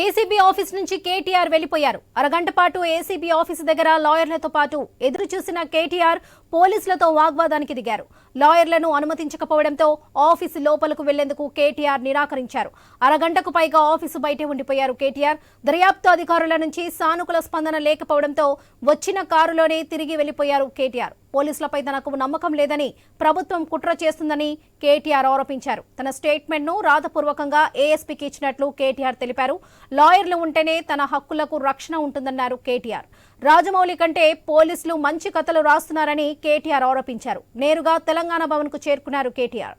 ACB office నుంచి కేటీఆర్ వెళ్ళిపోయారు అరగంట పాటు ఏసీబీ ఆఫీస్ దగ్గర లాయర్లతో పాటు ఎదురు చూసిన కేటీఆర్ పోలీసులతో వాగ్వాదానికి దిగారు. లాయర్లను అనుమతించకపోవడంతో ఆఫీసు లోపలకు వెళ్ళేందుకు కేటీఆర్ నిరాకరించారు. అరగంటకు పైగా ఆఫీసు బయటే ఉండిపోయారు కేటీఆర్. దర్యాప్తు అధికారుల నుంచి సానుకూల స్పందన లేకపోవడంతో వచ్చిన కారులోనే తిరిగి వెళ్ళిపోయారు కేటీఆర్. పోలీసులపై తనకు నమ్మకం లేదని ప్రభుత్వం కుట్ర చేస్తుందని కేటీఆర్ ఆరోపించారు. తన స్టేట్మెంట్ను రాతపూర్వకంగా ఏఎస్పీకి ఇచ్చినట్లు కేటీఆర్ తెలిపారు. లాయర్లు ఉంటేనే తన హక్కులకు రక్షణ ఉంటుందన్నారు కేటీఆర్. రాజమౌళి కంటే పోలీసులు మంచి కథలు రాస్తున్నారని కేటీఆర్ ఆరోపించారు. నేరుగా తెలంగాణ భవన్కు చేరుకున్నారు కేటీఆర్.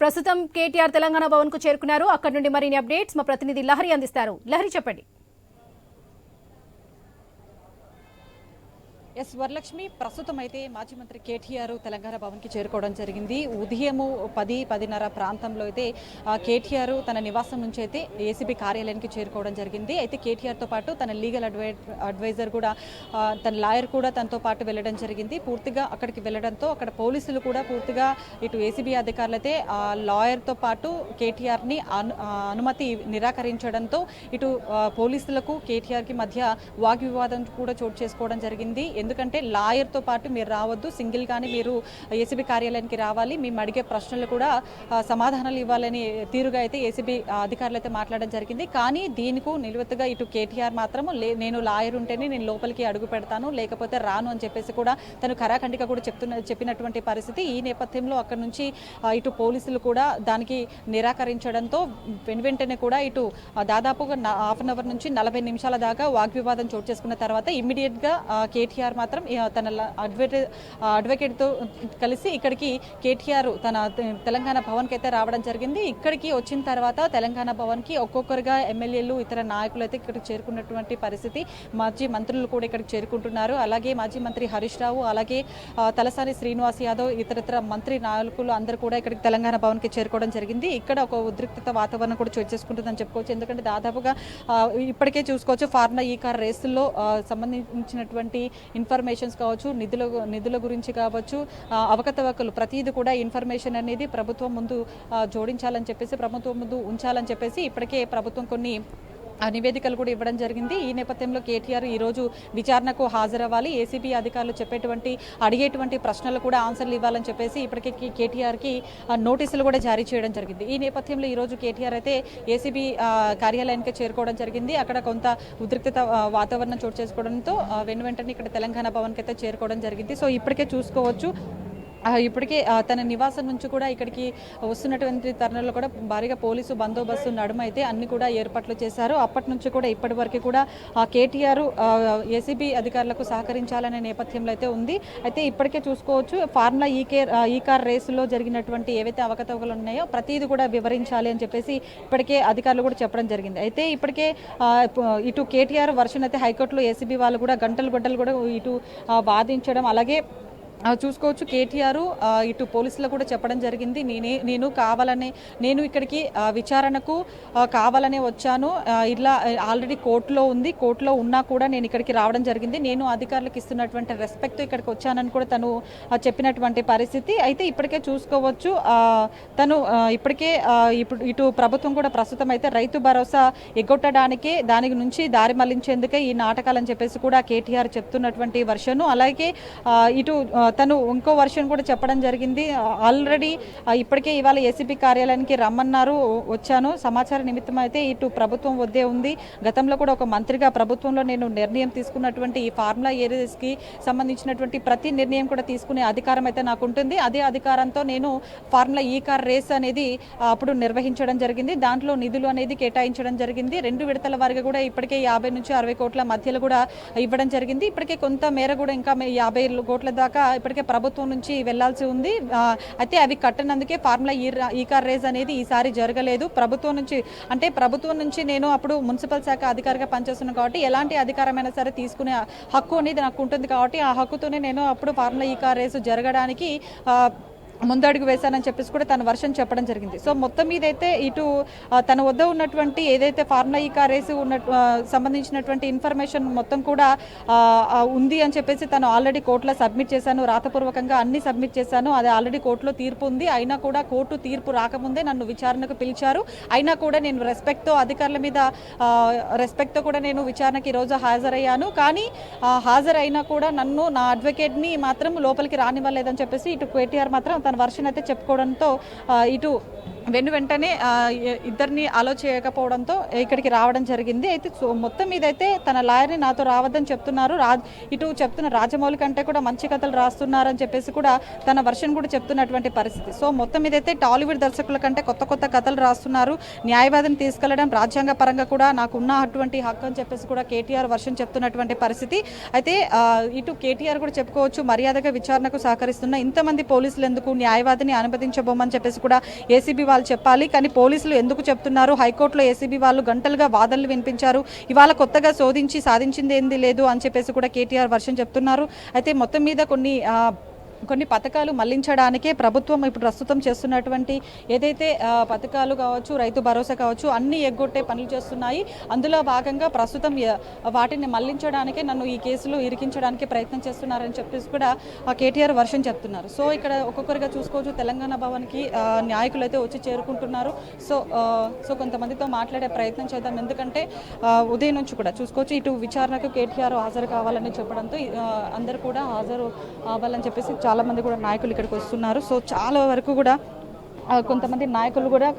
ప్రస్తుతం కేటీఆర్ తెలంగాణ భవన్కు చేరుకున్నారు. అక్కడి నుండి మరిన్ని అప్డేట్స్ మా ప్రతినిధి లహరి అందిస్తారు. లహరి చెప్పండి. ఎస్ వరలక్ష్మి ప్రస్తుతం అయితే మాజీ మంత్రి కేటీఆర్ తెలంగాణ భవన్కి చేరుకోవడం జరిగింది. ఉదయము పది పదిన్నర ప్రాంతంలో అయితే కేటీఆర్ తన నివాసం నుంచి అయితే ఏసీబీ కార్యాలయానికి చేరుకోవడం జరిగింది. అయితే కేటీఆర్తో పాటు తన లీగల్ అడ్వై అడ్వైజర్ కూడా తన లాయర్ కూడా తనతో పాటు వెళ్ళడం జరిగింది. పూర్తిగా అక్కడికి వెళ్ళడంతో అక్కడ పోలీసులు కూడా పూర్తిగా ఇటు ఏసీబీ అధికారులు అయితే లాయర్తో పాటు కేటీఆర్ని అను అనుమతి నిరాకరించడంతో ఇటు పోలీసులకు కేటీఆర్కి మధ్య వాగ్వివాదం కూడా చోటు చేసుకోవడం జరిగింది. ఎందుకంటే లాయర్తో పాటు మీరు రావద్దు సింగిల్గానే మీరు ఏసీబీ కార్యాలయానికి రావాలి. మేము అడిగే ప్రశ్నలు కూడా సమాధానాలు ఇవ్వాలని తీరుగా అయితే ఏసీబీ అధికారులు అయితే మాట్లాడడం జరిగింది. కానీ దీనికి నిలువెత్తుగా ఇటు కేటీఆర్ మాత్రం లే నేను లాయర్ ఉంటేనే నేను లోపలికి అడుగు పెడతాను లేకపోతే రాను అని చెప్పేసి కూడా తను కరాఖండిగా కూడా చెప్తున్న చెప్పినటువంటి పరిస్థితి. ఈ నేపథ్యంలో అక్కడ నుంచి ఇటు పోలీసులు కూడా దానికి నిరాకరించడంతో వెను వెంటనే కూడా ఇటు దాదాపుగా హాఫ్ అన్ అవర్ నుంచి నలభై నిమిషాల దాకా వాగ్వివాదం చోటు చేసుకున్న తర్వాత ఇమ్మీడియట్గా కేటీఆర్ కేటీఆర్ మాత్రం తన అడ్వకేట్ అడ్వకేట్తో కలిసి ఇక్కడికి కేటీఆర్ తన తెలంగాణ భవన్కి అయితే రావడం జరిగింది. ఇక్కడికి వచ్చిన తర్వాత తెలంగాణ భవన్కి ఒక్కొక్కరుగా ఎమ్మెల్యేలు ఇతర నాయకులు అయితే ఇక్కడికి చేరుకున్నటువంటి పరిస్థితి మాజీ మంత్రులు కూడా ఇక్కడికి చేరుకుంటున్నారు. అలాగే మాజీ మంత్రి హరీష్ రావు అలాగే తలసాని శ్రీనివాస్ యాదవ్ ఇతరత్ర మంత్రి నాయకులు అందరూ కూడా ఇక్కడికి తెలంగాణ భవన్కి చేరుకోవడం జరిగింది. ఇక్కడ ఒక ఉద్రిక్తత వాతావరణం కూడా చోటు చేసుకుంటుందని చెప్పుకోవచ్చు. ఎందుకంటే దాదాపుగా ఇప్పటికే చూసుకోవచ్చు ఫార్మా ఈ కార్ రేసుల్లో ఆ, సంబంధించినటువంటి ఇన్ఫర్మేషన్స్ కావచ్చు నిధుల నిధుల గురించి కావచ్చు అవకతవకలు ప్రతిదీ కూడా ఇన్ఫర్మేషన్ అనేది ప్రభుత్వం ముందు జోడించాలని చెప్పేసి ప్రభుత్వం ముందు ఉంచాలని చెప్పేసి ఇప్పటికే ప్రభుత్వం కొన్ని నివేదికలు కూడా ఇవ్వడం జరిగింది. ఈ నేపథ్యంలో కేటీఆర్ ఈ రోజు విచారణకు హాజరవ్వాలి. ఏసీబీ అధికారులు చెప్పేటువంటి అడిగేటువంటి ప్రశ్నలు కూడా ఆన్సర్లు ఇవ్వాలని చెప్పేసి ఇప్పటికే కేటీఆర్కి నోటీసులు కూడా జారీ చేయడం జరిగింది. ఈ నేపథ్యంలో ఈరోజు కేటీఆర్ అయితే ఏసీబీ కార్యాలయానికి చేరుకోవడం జరిగింది. అక్కడ కొంత ఉద్రిక్తత వాతావరణం చోటు చేసుకోవడంతో వెను వెంటనే ఇక్కడ తెలంగాణ భవన్కి అయితే చేరుకోవడం జరిగింది. సో ఇప్పటికే చూసుకోవచ్చు. ఇప్పటికే తన నివాసం నుంచి కూడా ఇక్కడికి వస్తున్నటువంటి తరుణంలో కూడా భారీగా పోలీసు బందోబస్తు నడుమ అయితే అన్ని కూడా ఏర్పాట్లు చేశారు. అప్పటి నుంచి కూడా ఇప్పటి వరకు కూడా ఆ కేటీఆర్ ఏసీబీ అధికారులకు సహకరించాలనే నేపథ్యంలో అయితే ఉంది. అయితే ఇప్పటికే చూసుకోవచ్చు ఫార్ములా ఈ కేర్ ఈ కార్ రేసులో జరిగినటువంటి ఏవైతే అవకతవకలు ఉన్నాయో ప్రతిదీ కూడా వివరించాలి అని చెప్పేసి ఇప్పటికే అధికారులు కూడా చెప్పడం జరిగింది. అయితే ఇప్పటికే ఇటు కేటీఆర్ వర్షన్ అయితే హైకోర్టులో ఏసీబీ వాళ్ళు కూడా గంటలు గంటలు కూడా ఇటు వాదించడం అలాగే చూసుకోవచ్చు. కేటీఆర్ ఇటు పోలీసులు కూడా చెప్పడం జరిగింది. నేనే నేను కావాలనే నేను ఇక్కడికి విచారణకు కావాలనే వచ్చాను. ఇలా ఆల్రెడీ కోర్టులో ఉంది. కోర్టులో ఉన్నా కూడా నేను ఇక్కడికి రావడం జరిగింది. నేను అధికారులకు ఇస్తున్నటువంటి రెస్పెక్ట్ ఇక్కడికి వచ్చానని కూడా తను చెప్పినటువంటి పరిస్థితి. అయితే ఇప్పటికే చూసుకోవచ్చు. తను ఇప్పటికే ఇప్పుడు ఇటు ప్రభుత్వం కూడా ప్రస్తుతం అయితే రైతు భరోసా ఎగ్గొట్టడానికే దాని నుంచి దారి మళ్ళించేందుకే ఈ నాటకాలని చెప్పేసి కూడా కేటీఆర్ చెప్తున్నటువంటి వర్షను. అలాగే ఇటు తను ఇంకో వర్షన్ కూడా చెప్పడం జరిగింది. ఆల్రెడీ ఇప్పటికే ఇవాళ ఏసీపీ కార్యాలయానికి రమ్మన్నారు. వచ్చాను. సమాచార నిమిత్తం అయితే ఇటు ప్రభుత్వం వద్దే ఉంది. గతంలో కూడా ఒక మంత్రిగా ప్రభుత్వంలో నేను నిర్ణయం తీసుకున్నటువంటి ఈ ఫార్ములా ఏరియాస్కి సంబంధించినటువంటి ప్రతి నిర్ణయం కూడా తీసుకునే అధికారం అయితే నాకు ఉంటుంది. అదే అధికారంతో నేను ఫార్ములా ఈ కార్ రేస్ అనేది అప్పుడు నిర్వహించడం జరిగింది. దాంట్లో నిధులు అనేది కేటాయించడం జరిగింది. రెండు విడతల వారిగా కూడా ఇప్పటికే యాభై నుంచి అరవై కోట్ల మధ్యలో కూడా ఇవ్వడం జరిగింది. ఇప్పటికే కొంత మేర కూడా ఇంకా యాభై కోట్ల దాకా ఇప్పటికే ప్రభుత్వం నుంచి వెళ్ళాల్సి ఉంది. అయితే అవి కట్టనందుకే ఫార్ములా ఈ ఈ కార్ రేజ్ అనేది ఈసారి జరగలేదు. ప్రభుత్వం నుంచి అంటే ప్రభుత్వం నుంచి నేను అప్పుడు మున్సిపల్ శాఖ అధికారిగా పనిచేస్తున్నాను కాబట్టి ఎలాంటి అధికారమైనా సరే తీసుకునే హక్కు అనేది నాకు ఉంటుంది కాబట్టి ఆ హక్కుతోనే నేను అప్పుడు ఫార్ములా ఈ కార్ రేసు జరగడానికి ముందడుగు వేశానని చెప్పేసి కూడా తన వర్షం చెప్పడం జరిగింది. సో మొత్తం మీద అయితే ఇటు తన వద్ద ఉన్నటువంటి ఏదైతే ఫార్ములా ఈ కార్ రేసు ఉన్న సంబంధించినటువంటి ఇన్ఫర్మేషన్ మొత్తం కూడా ఉంది అని చెప్పేసి తను ఆల్రెడీ కోర్టులో సబ్మిట్ చేశాను. రాతపూర్వకంగా అన్ని సబ్మిట్ చేశాను. అది ఆల్రెడీ కోర్టులో తీర్పు ఉంది. అయినా కూడా కోర్టు తీర్పు రాకముందే నన్ను విచారణకు పిలిచారు. అయినా కూడా నేను రెస్పెక్ట్తో అధికారుల మీద రెస్పెక్ట్తో కూడా నేను విచారణకి ఈరోజు హాజరయ్యాను. కానీ హాజరైనా కూడా నన్ను నా అడ్వకేట్ని మాత్రం లోపలికి రానివ్వలేదని చెప్పేసి ఇటు కేటీఆర్ మాత్రం తన వర్షన్ అయితే చెప్పుకోవడంతో ఇటు వెను వెంటనే ఇద్దరిని అలో చేయకపోవడంతో ఇక్కడికి రావడం జరిగింది. అయితే సో మొత్తం మీదైతే తన లాయర్ని నాతో రావద్దని చెప్తున్నారు. రా ఇటు చెప్తున్న రాజమౌళి కంటే కూడా మంచి కథలు రాస్తున్నారని చెప్పేసి కూడా తన వర్షన్ కూడా చెప్తున్నటువంటి పరిస్థితి. సో మొత్తం మీదైతే టాలీవుడ్ దర్శకుల కంటే కొత్త కొత్త కథలు రాస్తున్నారు. న్యాయవాదిని తీసుకెళ్ళడం రాజ్యాంగ పరంగా కూడా నాకున్న అటువంటి హక్కు అని చెప్పేసి కూడా కేటీఆర్ వర్షన్ చెప్తున్నటువంటి పరిస్థితి. అయితే ఇటు కేటీఆర్ కూడా చెప్పుకోవచ్చు మర్యాదగా విచారణకు సహకరిస్తున్న ఇంతమంది పోలీసులు ఎందుకు న్యాయవాదిని అనుమతించబోమని చెప్పేసి కూడా ఏసీబీ వాళ్ళు చెప్పాలి. కానీ పోలీసులు ఎందుకు చెప్తున్నారు? హైకోర్టులో ఏసీబీ వాళ్ళు గంటలుగా వాదనలు వినిపించారు. ఇవాళ కొత్తగా శోధించి సాధించింది ఏంది లేదు అని చెప్పేసి కూడా కేటీఆర్ వర్షం చెప్తున్నారు. అయితే మొత్తం మీద కొన్ని కొన్ని పథకాలు మళ్ళించడానికే ప్రభుత్వం ఇప్పుడు ప్రస్తుతం చేస్తున్నటువంటి ఏదైతే పథకాలు కావచ్చు రైతు భరోసా కావచ్చు అన్ని ఎగ్గొట్టే పనులు చేస్తున్నాయి. అందులో భాగంగా ప్రస్తుతం వాటిని మళ్ళించడానికే నన్ను ఈ కేసులో ఇరికించడానికి ప్రయత్నం చేస్తున్నారని చెప్పేసి కూడా ఆ కేటీఆర్ వర్షం చెప్తున్నారు. సో ఇక్కడ ఒక్కొక్కరిగా చూసుకోవచ్చు తెలంగాణ భవన్కి నాయకులు అయితే వచ్చి చేరుకుంటున్నారు. సో సో కొంతమందితో మాట్లాడే ప్రయత్నం చేద్దాం. ఎందుకంటే ఉదయం నుంచి కూడా చూసుకోవచ్చు ఇటు విచారణకు కేటీఆర్ హాజరు కావాలని చెప్పడంతో అందరు అందరూ కూడా హాజరు అవ్వాలని చెప్పేసి చాలా మంది కూడా నాయకులు ఇక్కడికి వస్తున్నారు. సో చాలా వరకు కూడా కొంతమంది నాయకులు కూడా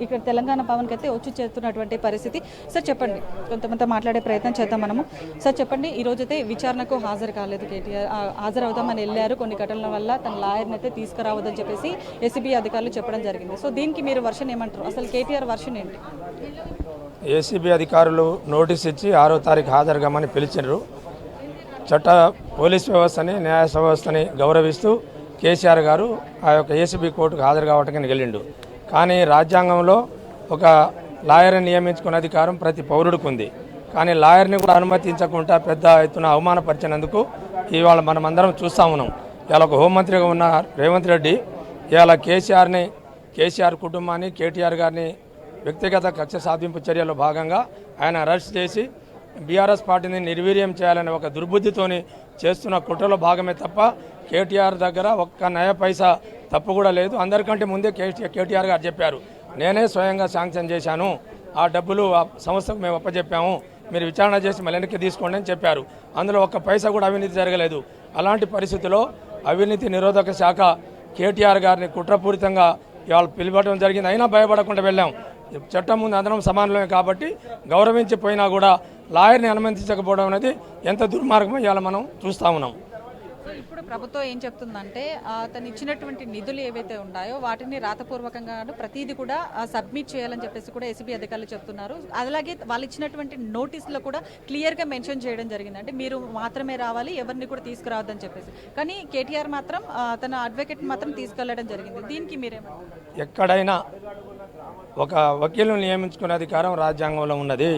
ఇక్కడ తెలంగాణ భవన్కి అయితే వచ్చి చేస్తున్నటువంటి పరిస్థితి. సార్ చెప్పండి. కొంతమంది మాట్లాడే ప్రయత్నం చేద్దాం మనము. సార్ చెప్పండి. ఈ రోజు అయితే విచారణకు హాజరు కాలేదు కేటీఆర్. ఆ, హాజరవుదామని వెళ్ళారు. కొన్ని ఘటనల వల్ల తన లాయర్ని అయితే తీసుకురావద్దని చెప్పేసి ఏసీబీ అధికారులు చెప్పడం జరిగింది. సో దీనికి మీరు వర్షన్ ఏమంటారు? అసలు కేటీఆర్ వర్షన్ ఏంటి? ఏసీబీ అధికారులు నోటీస్ ఇచ్చి ఆరో తారీఖు హాజరుగామని పిలిచినారు చట్ట పోలీస్ వ్యవస్థని న్యాయ వ్యవస్థని గౌరవిస్తూ కేసీఆర్ గారు ఆ యొక్క ఏసీబీ కోర్టుకు హాజరు కావటానికి వెళ్ళిండు కానీ రాజ్యాంగంలో ఒక లాయర్ని నియమించుకునే అధికారం ప్రతి పౌరుడికి ఉంది. కానీ లాయర్ని కూడా అనుమతించకుండా పెద్ద ఎత్తున అవమానపరిచినందుకు ఇవాళ మనం అందరం చూస్తా ఉన్నాం. ఇవాళ ఒక హోంమంత్రిగా ఉన్న రేవంత్ రెడ్డి ఇవాళ కేసీఆర్ని కేసీఆర్ కుటుంబాన్ని కేటీఆర్ గారిని వ్యక్తిగత కక్ష సాధింపు చర్యలో భాగంగా ఆయన అరెస్ట్ చేసి బీఆర్ఎస్ పార్టీని నిర్వీర్యం చేయాలనే ఒక దుర్బుద్ధితోని చేస్తున్న కుట్రలో భాగమే తప్ప కేటీఆర్ దగ్గర ఒక్క నయ పైసా తప్పు కూడా లేదు. అందరికంటే ముందే కేటీ కేటీఆర్ గారు చెప్పారు. నేనే స్వయంగా శాంక్షన్ చేశాను. ఆ డబ్బులు ఆ సంస్థకు మేము అప్పచెప్పాము మీరు విచారణ చేసి మళ్ళీ వెనక్కి తీసుకోండి అని చెప్పారు. అందులో ఒక్క పైసా కూడా అవినీతి జరగలేదు. అలాంటి పరిస్థితిలో అవినీతి నిరోధక శాఖ కేటీఆర్ గారిని కుట్రపూరితంగా ఇవాళ పిలువడం జరిగింది. అయినా భయపడకుండా వెళ్ళాం. చట్టం ముందు అందరం సమానమే కాబట్టి గౌరవించిపోయినా కూడా లాయర్ని అనుమతించకపోవడం అనేది ఎంత దుర్మార్గమో ఇవాళ మనం చూస్తా ఉన్నాం. సో ఇప్పుడు ప్రభుత్వం ఏం చెప్తుందంటే తను ఇచ్చినటువంటి నిధులు ఏవైతే ఉన్నాయో వాటిని రాతపూర్వకంగా ప్రతిదీ కూడా సబ్మిట్ చేయాలని చెప్పేసి కూడా ఏసీబీ అధికారులు చెప్తున్నారు. అలాగే వాళ్ళు ఇచ్చినటువంటి నోటీసులో కూడా క్లియర్గా మెన్షన్ చేయడం జరిగింది. అంటే మీరు మాత్రమే రావాలి ఎవరిని కూడా తీసుకురావద్దని చెప్పేసి. కానీ కేటీఆర్ మాత్రం తన అడ్వకేట్ మాత్రం తీసుకెళ్ళడం జరిగింది. దీనికి మీరేమంటారు? ఎక్కడైనా ఒక వకీలుని నియమించుకునే అధికారం రాజ్యాంగంలో ఉన్నది.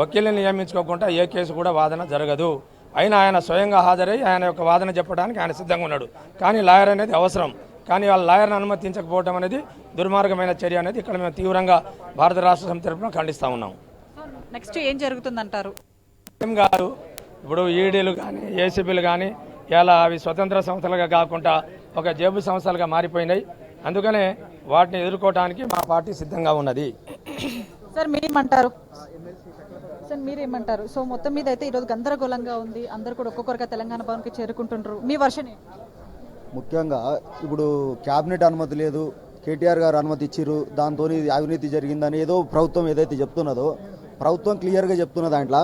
వకీలుని నియమించుకోకుండా ఏ కేసు కూడా వాదన జరగదు. అయినా ఆయన స్వయంగా హాజరై ఆయన యొక్క వాదన చెప్పడానికి ఆయన సిద్ధంగా ఉన్నాడు. కానీ లాయర్ అనేది అవసరం. కానీ వాళ్ళ లాయర్ని అనుమతించకపోవడం అనేది దుర్మార్గమైన చర్య అనేది ఇక్కడ మేము తీవ్రంగా భారత రాష్ట్ర సమితి తరఫున ఖండిస్తూ ఉన్నాం. నెక్స్ట్ ఏం జరుగుతుందంటారు? ఏం కాదు ఇప్పుడు ఈడీలు కానీ ఏసీబీలు కానీ ఇలా అవి స్వతంత్ర సంస్థలుగా కాకుండా ఒక జేబు సంస్థలుగా మారిపోయినాయి. అందుకనే వాటిని ఎదుర్కోవడానికి మా పార్టీ సిద్ధంగా ఉన్నది. సార్ మీరేమంటారు? సార్ మీరేమంటారు? సో మొత్తం మీద అయితే ఈరోజు గందరగోళంగా ఉంది. అందరు కూడా ఒక్కొక్కరుగా తెలంగాణ భవన్కి చేరుకుంటుండ్రు. మీ వర్షన్? ముఖ్యంగా ఇప్పుడు క్యాబినెట్ అనుమతి లేదు కేటీఆర్ గారు అనుమతి ఇచ్చిర్రు దాంతో అవినీతి జరిగిందని ఏదో ప్రభుత్వం ఏదైతే చెప్తున్నదో ప్రభుత్వం క్లియర్గా చెప్తున్న దాంట్లో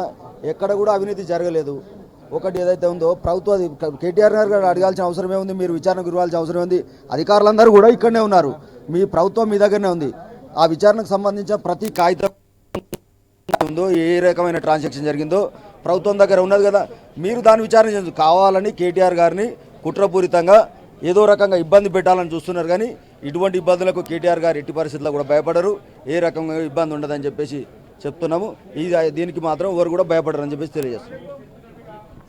ఎక్కడ కూడా అవినీతి జరగలేదు. ఒకటి ఏదైతే ఉందో ప్రభుత్వం అది కేటీఆర్ గారు అడగాల్సిన అవసరం ఉంది మీరు విచారణకు గురవాల్సిన అవసరం ఉంది. అధికారులందరూ కూడా ఇక్కడనే ఉన్నారు. మీ ప్రభుత్వం మీ దగ్గరనే ఉంది. ఆ విచారణకు సంబంధించిన ప్రతి కాగితం ఉందో ఏ రకమైన ట్రాన్సాక్షన్ జరిగిందో ప్రభుత్వం దగ్గర ఉన్నది కదా. మీరు దాని విచారణ చేయొచ్చు కావాలని కేటీఆర్ గారిని కుట్రపూరితంగా ఏదో రకంగా ఇబ్బంది పెట్టాలని చూస్తున్నారు కానీ ఇటువంటి ఇబ్బందులకు కేటీఆర్ గారు ఎట్టి పరిస్థితుల్లో కూడా భయపడరు. ఏ రకంగా ఇబ్బంది ఉండదని చెప్పేసి చెప్తున్నాము. ఇది దీనికి మాత్రం ఎవరు కూడా భయపడరు అని చెప్పేసి తెలియజేస్తున్నాం.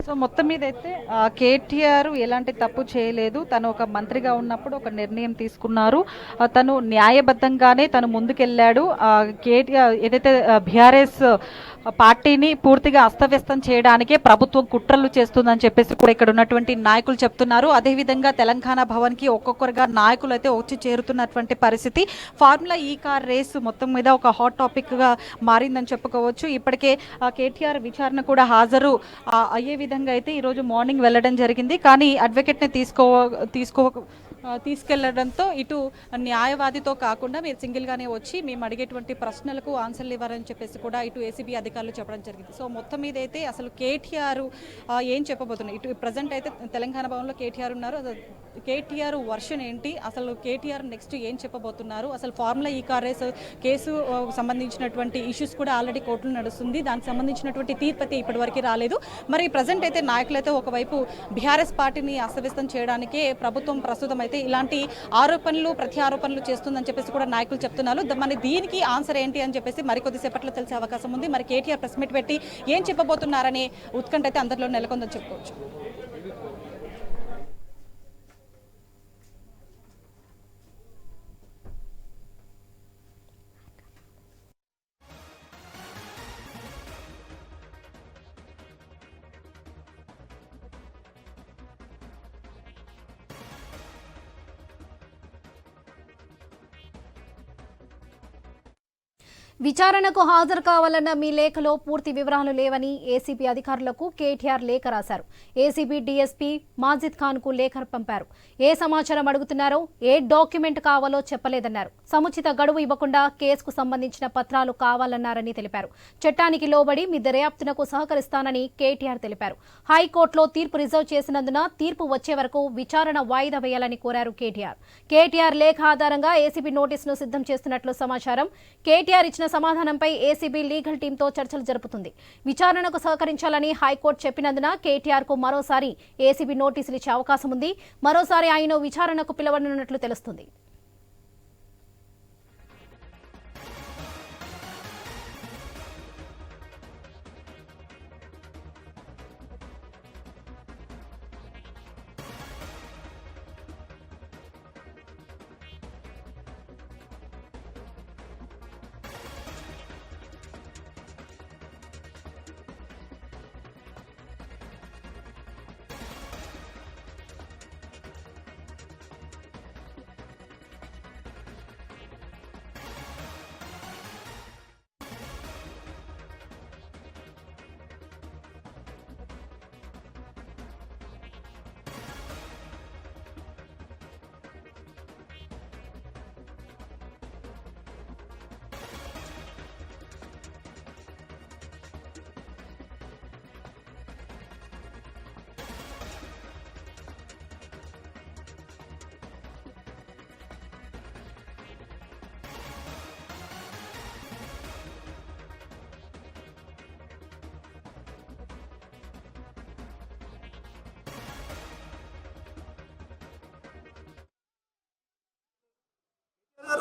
సో మొత్తం మీద అయితే కేటీఆర్ ఎలాంటి తప్పు చేయలేదు. తను ఒక మంత్రిగా ఉన్నప్పుడు ఒక నిర్ణయం తీసుకున్నారు. తను న్యాయబద్ధంగానే తను ముందుకెళ్ళాడు. కేటీఆర్ ఏదైతే బీఆర్ఎస్ పార్టీని పూర్తిగా అస్తవ్యస్తం చేయడానికే ప్రభుత్వం కుట్రలు చేస్తుందని చెప్పేసి కూడా ఇక్కడ ఉన్నటువంటి నాయకులు చెప్తున్నారు. అదేవిధంగా తెలంగాణ భవన్కి ఒక్కొక్కరుగా నాయకులు అయితే వచ్చి చేరుతున్నటువంటి పరిస్థితి. ఫార్ములా ఈ కార్ రేస్ మొత్తం మీద ఒక హాట్ టాపిక్గా మారిందని చెప్పుకోవచ్చు. ఇప్పటికే కేటీఆర్ విచారణ కూడా హాజరు. అయ్యే విధంగా అయితే ఈరోజు మార్నింగ్ వెళ్ళడం జరిగింది. కానీ అడ్వకేట్ని తీసుకో తీసుకో తీసుకెళ్ళడంతో ఇటు న్యాయవాదితో కాకుండా మీరు సింగిల్గానే వచ్చి మేము అడిగేటువంటి ప్రశ్నలకు ఆన్సర్లు ఇవ్వాలని చెప్పేసి కూడా ఇటు ఏసీబీ అధికారులు చెప్పడం జరిగింది. సో మొత్తం మీద అయితే అసలు కేటీఆర్ ఏం చెప్పబోతున్నారు? ఇటు ప్రజెంట్ అయితే తెలంగాణ భవన్లో కేటీఆర్ ఉన్నారు. కేటీఆర్ వర్షన్ ఏంటి? అసలు కేటీఆర్ నెక్స్ట్ ఏం చెప్పబోతున్నారు? అసలు formula E car race case సంబంధించినటువంటి ఇష్యూస్ కూడా ఆల్రెడీ కోర్టులు నడుస్తుంది. దానికి సంబంధించినటువంటి తీర్పు అయితే ఇప్పటివరకు రాలేదు. మరి ప్రజెంట్ అయితే నాయకులైతే ఒకవైపు బీఆర్ఎస్ పార్టీని అస్తవ్యస్తం చేయడానికే ప్రభుత్వం ప్రస్తుతం అయితే ఇలాంటి ఆరోపణలు ప్రతి ఆరోపణలు చేస్తుందని చెప్పేసి కూడా నాయకులు చెప్తున్నారు. మరి దీనికి ఆన్సర్ ఏంటి అని చెప్పేసి మరికొద్ది సేపట్లో తెలిసే అవకాశం ఉంది. మరి కేటీఆర్ ప్రెస్ మీట్ పెట్టి ఏం చెప్పబోతున్నారనే ఉత్కంఠ అయితే అందరిలో నెలకొందని చెప్పుకోవచ్చు. విచారణకు హాజరు కావాలన్న మీ లేఖలో పూర్తి వివరాలు లేవని ఏసీబీ అధికారులకు కేటీఆర్ లేఖ రాశారు. ఏసీబీ డీఎస్పీ మాజిద్ ఖాన్కు లేఖ పంపారు. ఏ సమాచారం అడుగుతున్నారో ఏ డాక్యుమెంట్ కావాలో చెప్పలేదన్నారు. సముచిత గడువు ఇవ్వకుండా కేసుకు సంబంధించిన పత్రాలు కావాలన్నారని తెలిపారు. చట్టానికి లోబడి మీ దర్యాప్తునకు సహకరిస్తానని కేటీఆర్ తెలిపారు. హైకోర్టులో తీర్పు రిజర్వ్ చేసినందున తీర్పు వచ్చే వరకు విచారణ వాయిదా వేయాలని కోరారు కేటీఆర్. కేటీఆర్ లేఖ ఆధారంగా ఏసీబీ నోటీసును సిద్ధం చేస్తున్నట్లు సమాచారం. కేటీఆర్ ఇచ్చిన సమాధానంపై ఏసీబీ లీగల్ టీంతో చర్చలు జరుపుతుంది. విచారణకు సహకరించాలని హైకోర్టు చెప్పినందున కేటీఆర్కు మరోసారి ఏసీబీ నోటీసులు ఇచ్చే అవకాశం ఉంది మరోసారి ఆయన విచారణకు పిలవనున్నట్లు తెలుస్తుంది.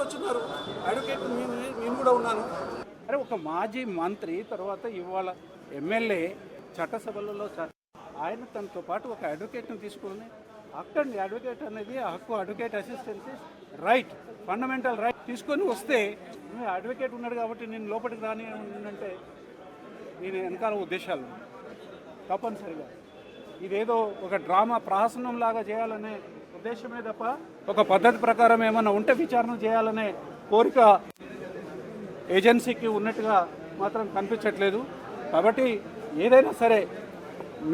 వచ్చినారు. అడ్వకేట్ నేను నేను కూడా ఉన్నాను. అరే ఒక మాజీ మంత్రి తర్వాత ఇవాళ ఎమ్మెల్యే చట్టసభలలో చ- ఆయన తనతో పాటు ఒక అడ్వకేట్ని తీసుకుని అక్కడి అడ్వకేట్ అనేది హక్కు advocate assistance right fundamental right తీసుకొని వస్తే అడ్వకేట్ ఉన్నాడు కాబట్టి నేను లోపలికి రాని అంటే నేను వెనకాల ఉద్దేశాలు. తప్పనిసరిగా. ఇదేదో ఒక డ్రామా ప్రహసనం లాగా చేయాలనే ఉద్దేశమే తప్ప ఒక పద్ధతి ప్రకారం ఏమైనా ఉంటే విచారణ చేయాలనే కోరిక ఏజెన్సీకి ఉన్నట్టుగా మాత్రం కనిపించట్లేదు. కాబట్టి ఏదైనా సరే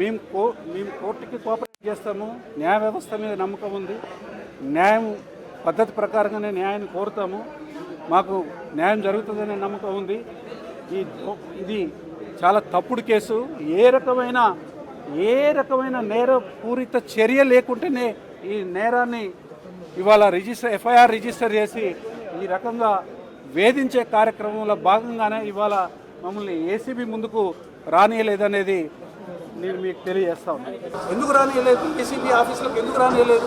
మేము కో మేము కోర్టుకి కోఆపరేట్ చేస్తాము. న్యాయ వ్యవస్థ మీద నమ్మకం ఉంది. న్యాయం పద్ధతి ప్రకారంగానే న్యాయాన్ని కోరుతాము. మాకు న్యాయం జరుగుతుందనే నమ్మకం ఉంది. ఈ ఇది చాలా తప్పుడు కేసు. ఏ రకమైన ఏ రకమైన నేరపూరిత చర్య లేకుంటేనే ఈ నేరాన్ని ఇవాళ రిజిస్టర్ ఎఫ్ఐఆర్ రిజిస్టర్ చేసి ఈ రకంగా వేధించే కార్యక్రమంలో భాగంగానే ఇవాళ మమ్మల్ని ఏసీబీ ముందుకు రానియలేదనేది నేను మీకు తెలియజేస్తా ఉన్నాను. ఎందుకు రానియలేదు? ఏసీబీ ఆఫీసులకు ఎందుకు రానియలేదు?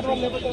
compromisso.